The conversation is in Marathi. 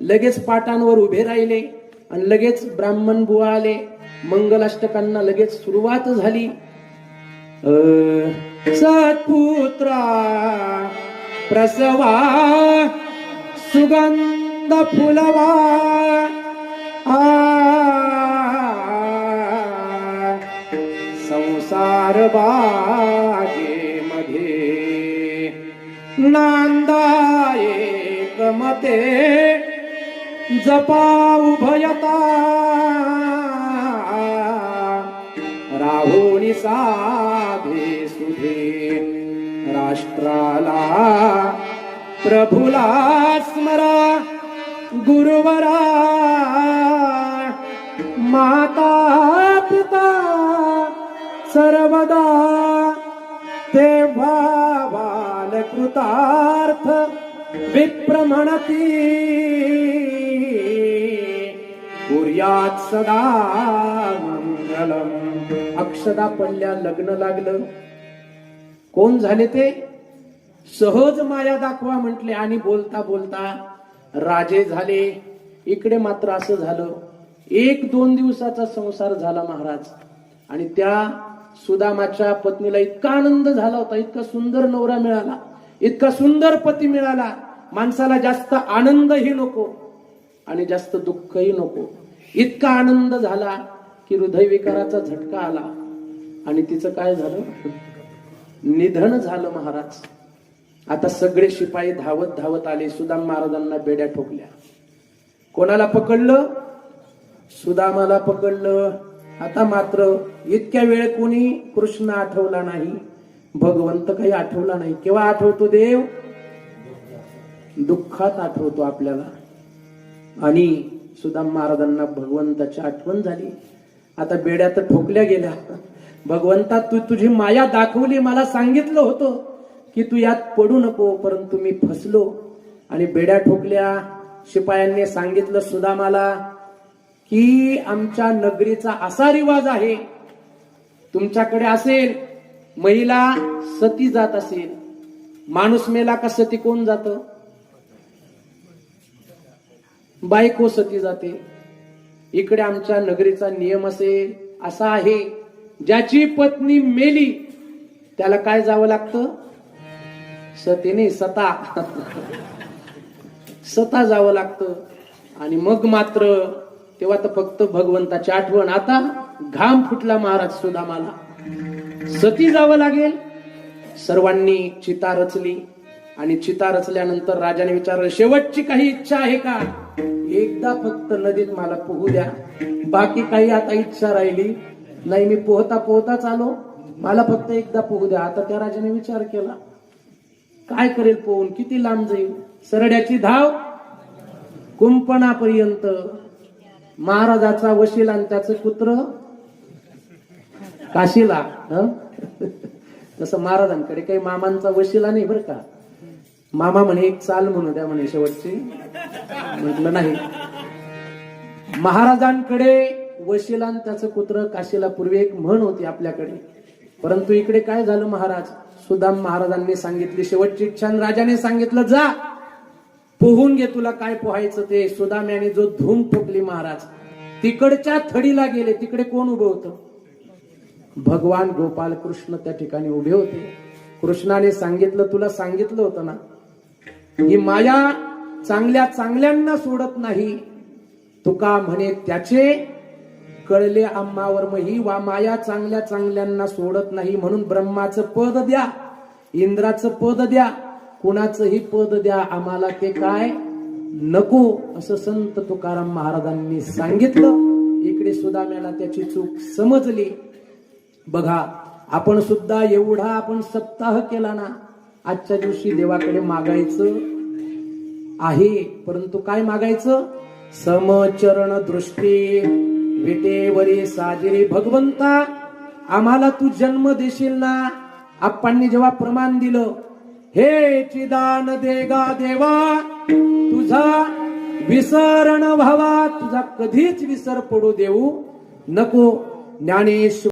लगेच पाटांवर उभे राहिले आणि लगेच ब्राह्मण बुवा आले मंगलाष्टकांना लगेच सुरुवात झाली. सत्पुत्रा प्रसवा सुगंध फुलवा आ, बागे मध्ये नांदा एकमते जपा उभयता. राहुणी साधे सुधे राष्ट्राला प्रभुला स्मरा. गुरुवरा. माता पिता सर्वदा तेव्हा बालकृतार्थ विप्रमणती. कुर्यात सदा मंगलम. अक्षदा पडल्या लग्न लागलं. कोण झाले ते? सहज माया दाखवा म्हटले आणि बोलता बोलता राजे झाले. इकडे मात्र असं झालं. एक दोन दिवसाचा संसार झाला महाराज. आणि त्या सुदामाच्या पत्नीला इतका आनंद झाला होता इतका सुंदर नवरा मिळाला इतका सुंदर पती मिळाला. माणसाला जास्त आनंदही नको आणि जास्त दुःखही नको. इतका आनंद झाला की हृदयविकाराचा झटका आला. आणि तिचं काय झालं? निधन झालं महाराज. आता सगळे शिपाई धावत धावत आले. सुदाम महाराजांना बेड्या ठोकल्या. कोणाला पकडलं? सुदामाला पकडलं. आता मात्र इतक्या वेळ कोणी कृष्ण आठवला नाही? भगवंत काही आठवला नाही. केव्हा आठवतो देव? दुःखात आठवतो आपल्याला. आणि सुदाम महाराजांना भगवंताची आठवण झाली. आता बेड्या तर ठोकल्या गेल्या. भगवंता तू तुझी माया दाखवली मला सांगितलं होतं की तू यात पडू नको परंतु मी फसलो. आणि बेड्या ठोकल्या शिपायांनी सांगितलं सुदामाला की आमच्या नगरीचा असा रिवाज आहे. तुमच्याकडे असेल महिला सती जात असेल. माणूस मेला का सती कोण जातं? बायको हो सती जाते. इकडे आमच्या नगरीचा नियम असे असा आहे ज्याची पत्नी मेली त्याला काय जावं लागतं? सतीने सता. सता जावं लागतं. आणि मग मात्र तेव्हा तर फक्त भगवंताची आठवण. आता घाम फुटला महाराज सुदामाला. सती जावं लागेल. सर्वांनी चिता रचली. आणि चिता रचल्यानंतर राजाने विचारलं शेवटची काही इच्छा आहे का? एकदा फक्त नदीत मला पोहू द्या. बाकी काही आता इच्छा राहिली. नाही मी पोहता पोहताच आलो मला फक्त एकदा पोहू द्या. आता त्या राजाने विचार केला. काय करेल पोहून? किती लांब जाईल? सरड्याची धाव कुंपणापर्यंत. महाराजाचा वशील आणि त्याचं पुत्र काशीला हं? तसं महाराजांकडे काही मामांचा वशिला नाही बरं का. मामा म्हणे एक चाल म्हणू द्या म्हणे शेवटची. म्हटलं नाही. महाराजांकडे वशिला त्याचं पुत्र काशीला पूर्वी एक म्हण होती आपल्याकडे. परंतु इकडे काय झालं महाराज? सुदाम महाराजांनी सांगितली शेवटची इच्छा राजाने सांगितलं जा पोहून घे तुला काय पोहायचं ते. सुदाम याने जो धूम ठोकली महाराज तिकडच्या थडीला गेले तिकडे कोण उभं होतं? भगवान गोपाल कृष्ण त्या ठिकाणी उभे होते. कृष्णाने सांगितलं तुला सांगितलं होतं ना ही माया चांगल्या चांगल्यांना सोडत नाही. तुका म्हणे त्याचे कळले आम्हावर मही वा माया चांगल्या चांगल्यांना सोडत नाही म्हणून ब्रह्माचं पद द्या इंद्राचं पद द्या कुणाचंही पद द्या आम्हाला ते काय नको असं संत तुकाराम महाराजांनी सांगितलं. इकडे सुदाम्याला त्याची चूक समजली. बघा आपण सुद्धा एवढा आपण सप्ताह केला ना आजच्या दिवशी देवाकडे मागायचं आहे. परंतु काय मागायचं? समचरण दृष्टी. विटेवरी साजिरी भगवंता आम्हाला तू जन्म देशील ना? आप्पांनी जेव्हा प्रमाण दिलं हे चिदान देगा देवा तुझा विसरण व्हावा तुझा कधीच विसर पडू देऊ नको. ज्ञानेश्वर